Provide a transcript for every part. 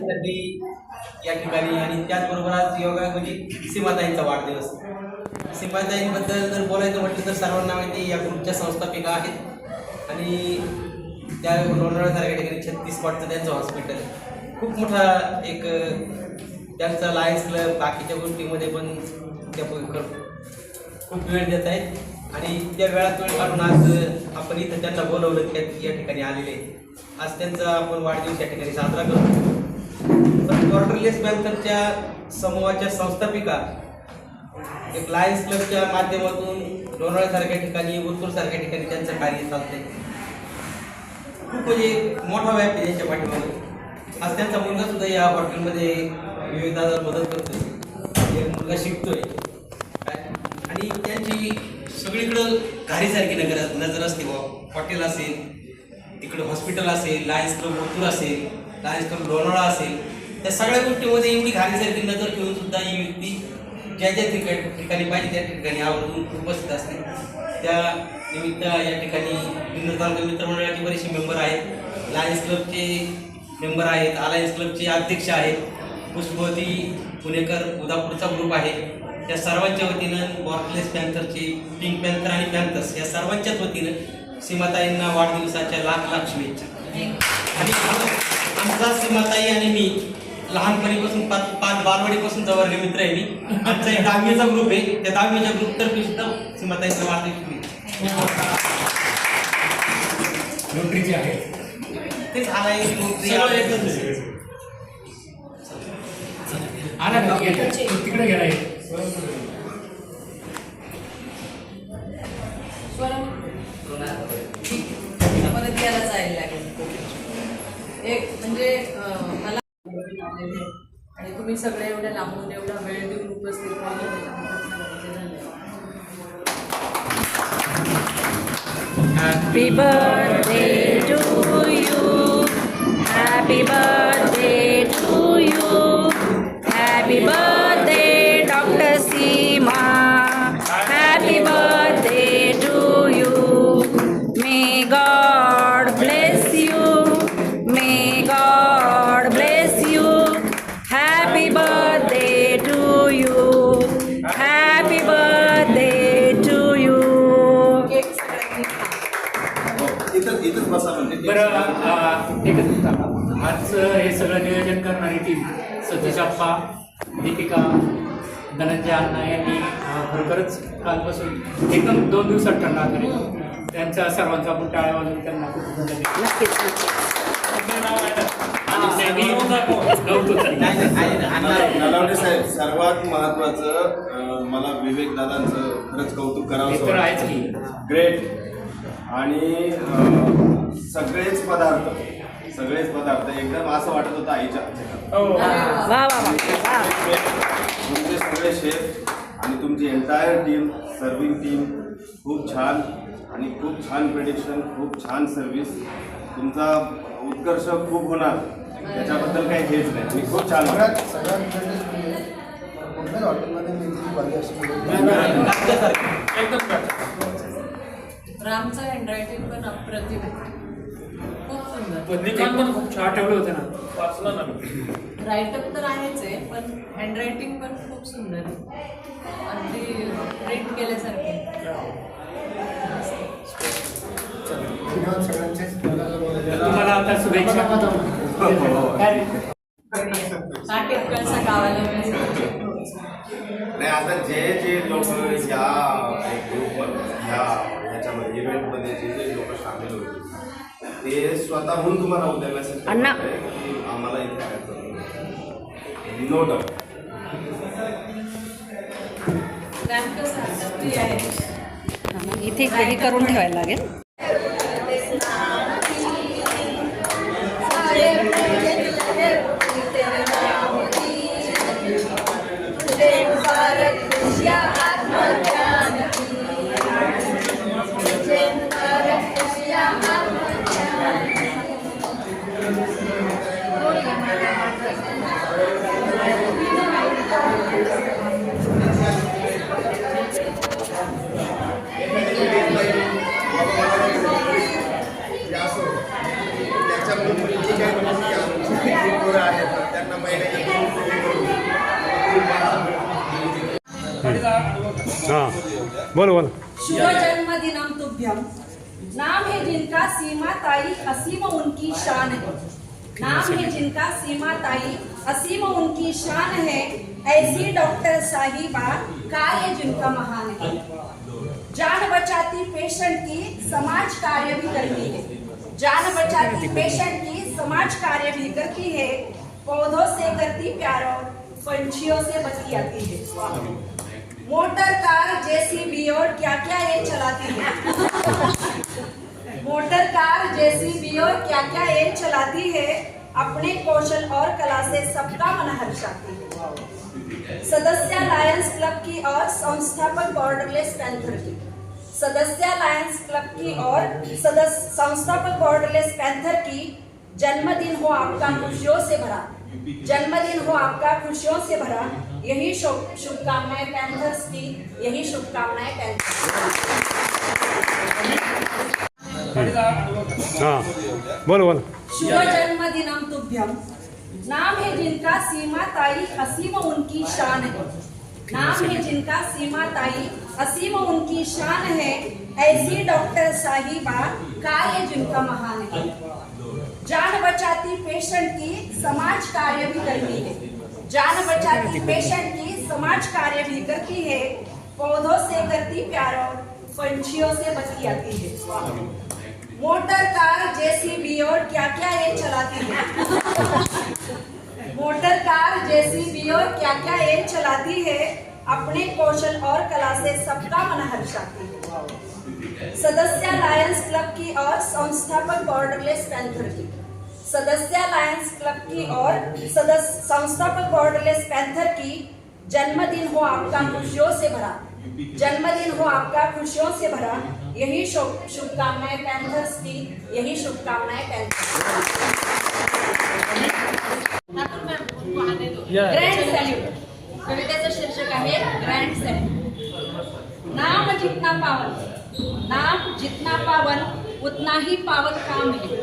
साठी या ठिकाणी आणि त्याचबरोबर आज योगा म्हणजे सीमाताईंचा वाढदिवस. सीमाताईंबद्दल जर बोलायचं म्हटलं तर सर्वांना माहिती या ग्रुपच्या संस्थापिका आहेत. आणि त्या लोणावळ्यासारख्या ठिकाणी छत्तीस स्पॉटचं त्यांचं हॉस्पिटल खूप मोठा एक त्यांचा लायन्स क्लब बाकीच्या गोष्टीमध्ये पण त्या खूप वेळ देत आहेत. आणि त्या वेळात वेळ काढून आज आपण इथं त्यांना बोलवलं त्या या ठिकाणी आलेले आज त्यांचा आपण वाढदिवस या ठिकाणी साजरा करतो. बॉर्डरलेस बँकरच्या समूहाच्या संस्थापिका एक लायन्स क्लबच्या माध्यमातून लोणावळ्यासारख्या ठिकाणी सारख्या ठिकाणी त्यांचं कार्य चालतंय. खूप म्हणजे मोठा व्याप आहे त्यांच्या पाठीमागे. आज त्यांचा मुलगा सुद्धा या हॉटेलमध्ये विविध मदत करतोय. एक मुलगा शिकतोय. आणि त्यांची सगळीकडं घारीसारखी नगर नजर असते बुवा. हॉटेल असेल तिकडे हॉस्पिटल असेल लायन्स क्लब ओतूर असेल लायन्स क्लब लोणावळा असेल. त्या सगळ्या गोष्टीमध्ये एवढी घारीसारखी नजर ठेवून सुद्धा ही व्यक्ती ज्या ज्या ठिकाणी ठिकाणी पाहिजे त्या ठिकाणी आवर्जून उपस्थित असते. त्या निमित्त या ठिकाणी जुन्नर तालुका मित्रमंडळाचे बरेचसे मेंबर आहेत. लायन्स क्लबचे मेंबर आहेत. अलायन्स क्लबचे अध्यक्ष आहेत. पुष्पवती पुणेकर उदापूरचा ग्रुप आहे. त्या सर्वांच्या वतीनं बॉर्डलेस पॅन्थरचे पिंक पॅन्थर आणि पॅन्थर्स या सर्वांच्याच वतीनं सीमाताईंना वाढदिवसाच्या लाख लाख शुभेच्छा आणि आम- आमचा सीमाताई आणि मी लहानपणीपासून पाच पाच बालवाडीपासून जवळ मित्र आहे मी. आमचा एक दहावीचा ग्रुप आहे. त्या दहावीच्या ग्रुप तर्फे सुद्धा तेच आला एक नोकरी सर्व आहे. आला तिकडे गेला सगळे एवढ्या लांबून एवढा वेळ देऊन उपस्थित राहिले Happy birthday अप्पा दीपिका धनंजय अण्णा यांनी खरोखरच कालपासून एकदम दोन दिवसात ठरला तरी त्यांच्या सर्वांचा आपण टाळ्या वाजून त्यांना. नलावडे साहेब सर्वात महत्वाचं मला विवेक दादांचं खरंच कौतुक करावं तर आहेच की. ग्रेट आणि सगळेच पदार्थ सगळेच पदार्थ एकदम असं वाटत होतं आईच्या हो. तुमचे सगळे शेफ आणि तुमची एंटायर टीम सर्विंग टीम खूप छान आणि खूप छान प्रेडिक्शन खूप छान सर्व्हिस तुमचा उत्कर्ष खूप होणार. त्याच्याबद्दल काही हेच नाही. आणि खूप छान. रामचं हँडरायटिंग पण अप्रतिम. सुंदर पण खूप छान ठेवलं होतं ना वाचलं ना मी. राईटअप तर आहेच आहे पण हँडरायटिंग पण खूप सुंदर आहे. अगदी प्रिंट केल्यासारखे धन्यवाद सगळ्यांचे तुम्हाला आता शुभेच्छा काय रे? हा टिपकलचा गावाला मिळाला. नाही आता जे जे लोक या ग्रुपवर ह्या ह्याच्यामध्ये इव्हेंटमध्ये जे जे ते स्वतःहून तुम्हाला उद्या मेसेज अण्णा. आम्हाला इथे नो डाऊट इथे हे करून ठेवायला लागेल. ताई असीम उनकी शान है। नाम है जिनका सीमा ताई। असीम उनकी शान है। ऐसी डॉक्टर साहिबा कार्य जिनका महान है। जान बचाती पेशेंट की समाज कार्य भी करती है। जान बचाती पेशेंट की समाज कार्य भी करती है। पौधों से करती प्यार, पंछियों से बतियाती है। मोटर कार जैसी भी और क्या क्या ये चलाती है? मोटर कार जेसीबी और क्या क्या ये चलाती है, अपने कौशल और कला से सबका मन हर्षाती है। सदस्य लायंस क्लब की और संस्थापक बॉर्डरलेस पैंथर की। सदस्य लायंस क्लब की और सदस्य संस्थापक बॉर्डरलेस पैंथर की जन्मदिन हो आपका खुशियों से भरा। जन्मदिन हो आपका खुशियों से भरा। यही शुभकामनाएँ पैंथर्स की, यही शुभकामनाएँ पैंथर्स हाँ बोलो बोलो शुभ जन्मदिनम तुभ्यम नाम है जिनका सीमा ताई असीम उनकी शान है नाम है जिनका सीमा ताई असीम उनकी शान है ऐसी डॉक्टर साहिबा कार्य जिनका महान है जान बचाती पेशेंट की समाज कार्य भी करती है जान बचाती पेशेंट की समाज कार्य भी करती है पौधों से करती प्यार और पंछियों से बतियाती है। मोटर, कार, जेसीबी और क्या क्या ये चलाती है? मोटर, कार, जेसीबी और क्या क्या ये चलाती है? अपने कौशल और कला से सबका मन हर्षाती है। सदस्य लायंस क्लब की और संस्थापक बॉर्डरलेस पैंथर की सदस्य लायंस क्लब की और सदस्य संस्थापक बॉर्डरलेस पैंथर की जन्मदिन हो आपका खुशियों से भरा। जन्मदिन हो आपका खुशियों से भरा। यही शुभ शुभकामनाएं पैंथर्स की। यही शुभकामनाएं पैंथर्स ग्रँड सॅल्यूट कवितेचं शीर्षक आहे ग्रँड सॅल्यूट नाम जितना पावन नाम जितना पावन उतना ही पावन काम है।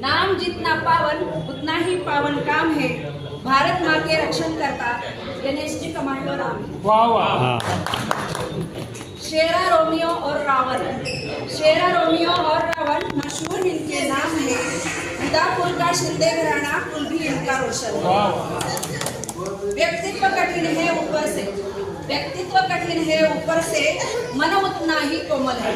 नाम जितना पावन उतना ही पावन काम है। भारत माँ के रक्षण करता गणेश जी कमांडो नाम है हाँ. शेरा रोमियो और रावण। शेरा रोमियो और रावण मशहूर इनके नाम है। उदापुर का शिंदे घराना कुल भी इनका रोशन व्यक्तित्व कठिन है, ऊपर से। व्यक्तित्व कठिन है, ऊपर से। मन उतना ही कोमल है।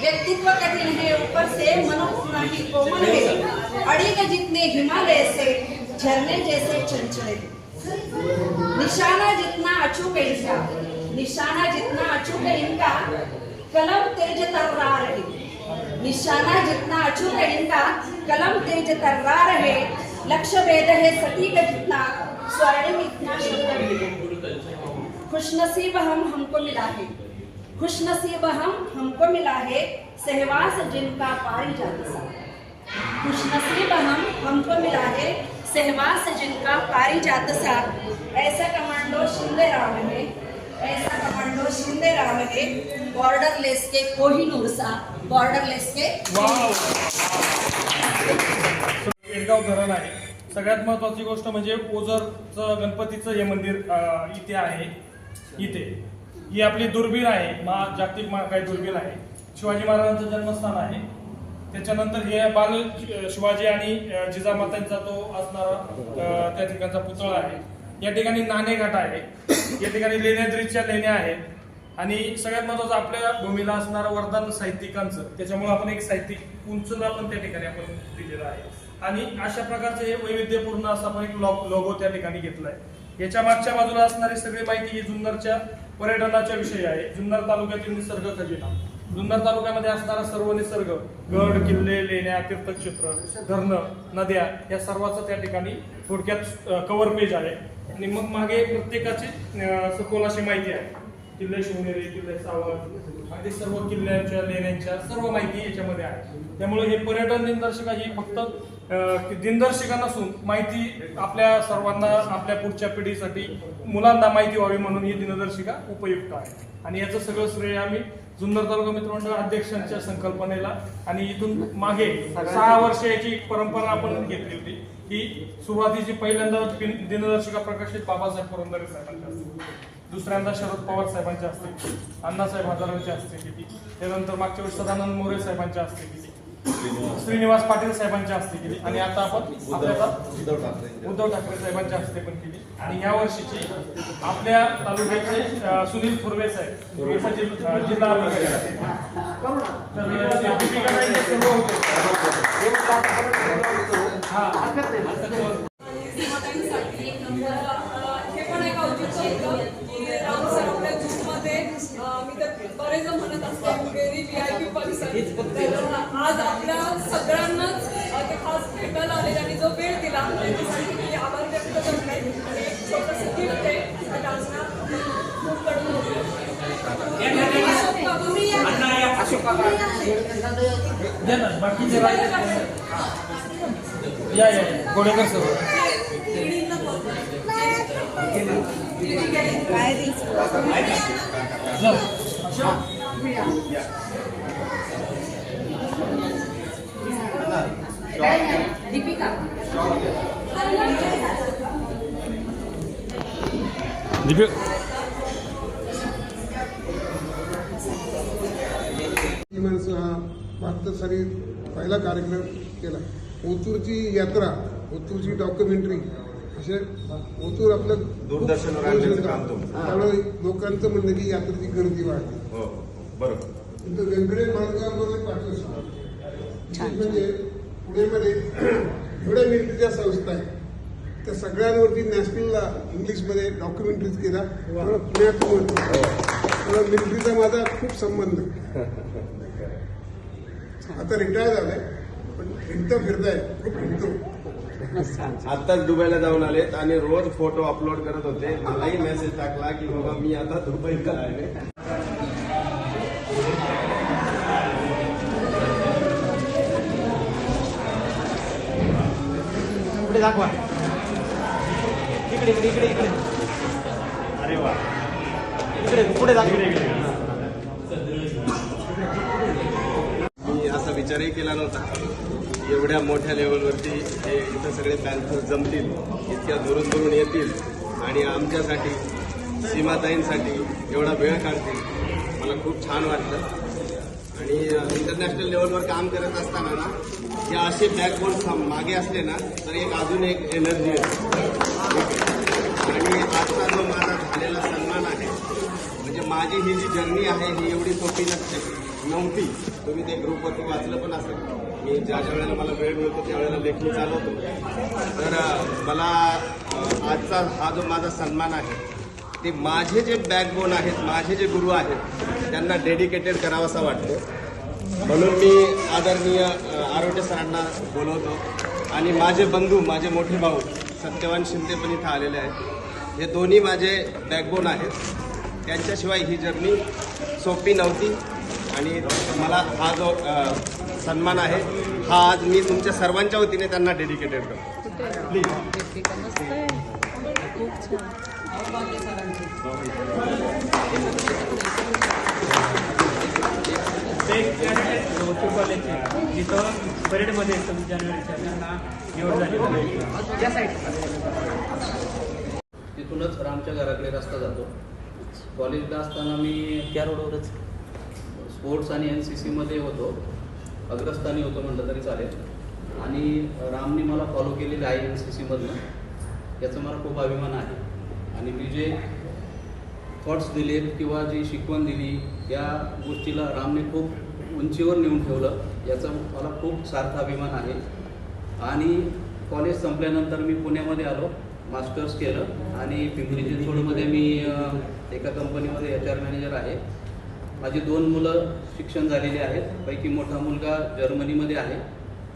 व्यक्तित्व कठिन है, ऊपर से। मन उतना ही कोमल है। अड़िग जितने हिमालय से, झरने जैसे चंचल। निशाना जितना अचूक है निशाना जितना अचूक है इनका, कलम तेज तर्रार है निशाना जितना अचूक है इनका, कलम तेज तर्रार है लक्ष्य वेद है सटीक जितना स्वर्णिम इतना शुद्ध है। खुशनसीब हम हमको मिला है। खुशनसीब हम हमको मिला है सहवास जिनका पारी जात सा। खुशनसीब हम हमको मिला है सहवास जिनका पारी जात सा। ऐसा कमांडो शिंदे राम है। ऐसा commando Shinde Ram borderless के कोहिनूर सा बॉर्डर लेस के पेडगाव धरण आहे. सगळ्यात महत्वाची गोष्ट म्हणजे ओझरचं गणपतीचं हे मंदिर अं, इथे आहे. इथे. ही आपली दुर्बीण आहे. मा जागतिक महाकाय दुर्बीण आहे. शिवाजी महाराजांचं जन्मस्थान आहे. त्याच्यानंतर हे बाल शिवाजी आणि अं, जिजामातांचा तो असणारा अं, त्या ठिकाणचा पुतळा आहे. या ठिकाणी नाणेघाट आहे. या ठिकाणी लेण्याद्रीच्या लेण्या आहेत. आणि सगळ्यात महत्वाचं आपल्या भूमीला असणारं वरदान साहित्यिकांचं. त्याच्यामुळे आपण एक साहित्यिक उंचला पण त्या ठिकाणी आपण दिलेला आहे. आणि अशा प्रकारचं हे वैविध्यपूर्ण असं आपण एक लोगो त्या ठिकाणी घेतलाय. याच्या मागच्या बाजूला असणारी सगळी माहिती ही जुन्नरच्या पर्यटनाच्या विषयी आहे. जुन्नर तालुक्यातील निसर्ग खजिना. जुन्नर तालुक्यामध्ये असणारा सर्व निसर्ग गड किल्ले लेण्या तीर्थक्षेत्र धरणं नद्या या सर्वाचं त्या ठिकाणी थोडक्यात कव्हर पेज आहे. आणि मग मागे प्रत्येकाची सखोल अशी माहिती आहे. किल्ले शिवनेरी किल्ले सावंत अगदी सर्व किल्ल्यांच्या लेण्यांच्या सर्व माहिती याच्यामध्ये आहे. त्यामुळे हे पर्यटन दिनदर्शिका ही फक्त दिनदर्शिका नसून माहिती आपल्या सर्वांना आपल्या पुढच्या पिढीसाठी मुलांना माहिती व्हावी म्हणून ही दिनदर्शिका उपयुक्त आहे. आणि याचं सगळं श्रेय आम्ही जुन्नर तालुका मित्रमंडळ अध्यक्षांच्या संकल्पनेला आणि इथून मागे सहा वर्ष याची परंपरा आपण घेतली होती. ही सुरुवातीची पहिल्यांदा दिन- दिनदर्शिका प्रकाशित बाबासाहेब पुरंदरे साहेबांच्या हस्ते. दुसऱ्यांदा शरद पवार साहेबांच्या हस्ते केली अण्णासाहेब हजारांच्या हस्ते केली त्यानंतर मागच्या वेळेस सदानंद मोरे साहेबांच्या हस्ते केली श्रीनिवास पाटील साहेबांच्या हस्ते केली आणि आता आपण आपल्याला उद्धव ठाकरे साहेबांच्या हस्ते पण केली आणि या वर्षीची आपल्या तालुक्याचे सुनील फुर्वे साहेब जिल्हा अधिकारी हे पण एक औचित्य होतं की राम मी तर बरेच म्हणत असते व्ही आय पी आज आपल्या सगळ्यांनाच ते खास भेटायला आले आणि जो वेळ दिला त्याच्यासाठी मी आभार व्यक्त करते आणि एक छोटंसं गिफ्ट आहे त्या डान्सना खूप कडून होतं अशोक बाबू द्या ना, बाकीचे राहिले. या या. गोडेकर सर दीपिक ही माणसं हा भारतासाठी पहिला कार्यक्रम केला ओतूरची यात्रा ओतूरची डॉक्युमेंटरी असे ओतूर आपलं दूरदर्शनवर आणण्याचं काम तुमचं. त्यामुळे लोकांचं म्हणणं की यात्रेची गर्दी वाढली हो हो बरोबर. तिथं व्यंकटेश माणगावमध्ये पाठवलं. म्हणजे पुण्यामध्ये एवढ्या मिलिटरीच्या संस्था आहेत त्या सगळ्यांवरती नॅशनलला इंग्लिशमध्ये डॉक्युमेंटरीज केला. मला पुण्यातून मला मिलिटरीचा माझा खूप संबंध. आता रिटायर झालाय. फिरता फिरताय. खूप फिरतो. आताच दुबईला जाऊन आलेत आणि रोज फोटो अपलोड करत होते. मलाही मेसेज टाकला की बाबा मी आता दुबईला पुढे दाखवा. इकडे इकडे इकडे अरे वा. इकडे पुढे दाखवा. मी असा विचारही केला नव्हता. एवढ्या मोठ्या लेवलवरती हे इथं सगळे पॅन्थर जमतील इतक्या दुरून दुरून येतील आणि आमच्यासाठी सीमाताईंसाठी एवढा वेळ काढतील मला खूप छान वाटलं. आणि इंटरनॅशनल लेवलवर काम करत असताना ना हे असे बॅकबोन मागे असले ना तर एक अजून एक एनर्जी येते. आणि आजचा जो माझा झालेला सन्मान आहे म्हणजे माझी ही जी जर्नी आहे ही एवढी सोपी नसते. नव्हती. तुम्ही ते ग्रुपवरती वाचलं पण असेल. मी ज्या ज्या वेळेला मला वेळ मिळतो त्यावेळेला लेखन चालवतो. तर मला आजचा हा जो माझा सन्मान आहे ते माझे जे बॅकबोन आहेत माझे जे गुरु आहेत त्यांना डेडिकेटेड करावासा वाटतो म्हणून मी आदरणीय आरोग्य सरांना बोलवतो. आणि माझे बंधू माझे मोठे भाऊ सत्यवान शिंदे पण इथं आलेले आहेत. हे दोन्ही माझे बॅकबोन आहेत. त्यांच्याशिवाय ही जर्नी सोपी नव्हती. आणि मला हा जो सन्मान आहे हा आज मी तुमच्या सर्वांच्या वतीने त्यांना डेडिकेटेड करतो. प्लीज जिथं परेडमध्ये सव्वीस जानेवारीच्या त्यांना निवड झाली तिथूनच रामच्या घराकडे रस्ता जातो. कॉलेजला असताना मी त्या रोडवरच स्पोर्ट्स आणि एन सी सीमध्ये होतो. अग्रस्थानी होतो म्हटलं तरी चालेल. आणि रामने मला फॉलो केलेलं आहे एन सी सीमधनं याचा मला खूप अभिमान आहे. आणि मी जे थॉट्स दिलेत किंवा जी शिकवण दिली या गोष्टीला रामने खूप उंचीवर नेऊन ठेवलं. याचा मला खूप सार्थ अभिमान आहे. आणि कॉलेज संपल्यानंतर मी पुण्यामध्ये आलो मास्टर्स केलं. आणि पिंपरी चिंचवडमध्ये मी एका कंपनीमध्ये एच आर मॅनेजर आहे. माझी दोन मुलं शिक्षण झालेली आहेत. पैकी मोठा मुलगा जर्मनीमध्ये आहे.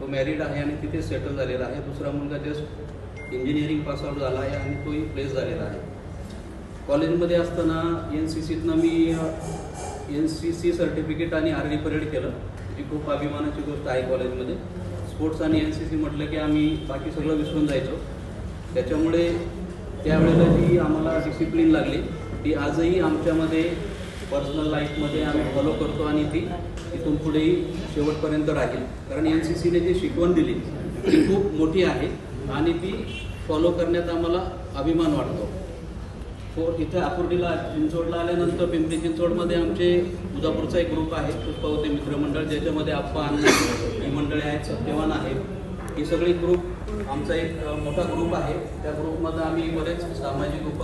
तो मॅरिड आहे आणि तिथे सेटल झालेला आहे. दुसरा मुलगा जस्ट इंजिनिअरिंग पासआउट झाला आहे आणि तोही प्लेस झालेला आहे. कॉलेजमध्ये असताना एन सी सीतनं मी एन सी सी सर्टिफिकेट आणि आर डी परेड केलं. जी खूप अभिमानाची गोष्ट आहे कॉलेजमध्ये. स्पोर्ट्स आणि एन सी सी म्हटलं की आम्ही बाकी सगळं विसरून जायचो. त्याच्यामुळे त्यावेळेला जी आम्हाला डिसिप्लिन लागली ती आजही आमच्यामध्ये पर्सनल लाईफमध्ये आम्ही फॉलो करतो आणि ती इथून पुढेही शेवटपर्यंत राहील. कारण एन सी सीने जी शिकवण दिली ती खूप मोठी आहे आणि ती फॉलो करण्यात आम्हाला अभिमान वाटतो. फोर इथे आकुर्डीला चिंचवडला आल्यानंतर पिंपरी चिंचवडमध्ये आमचे तुळजापूरचा एक ग्रुप आहे पुष्पावती मित्रमंडळ ज्याच्यामध्ये आप्पा अण्णा ही मंडळी आहेत सत्यवान आहेत. ही सगळी ग्रुप आमचा एक मोठा ग्रुप आहे. त्या ग्रुपमध्ये आम्ही बरेच सामाजिक उप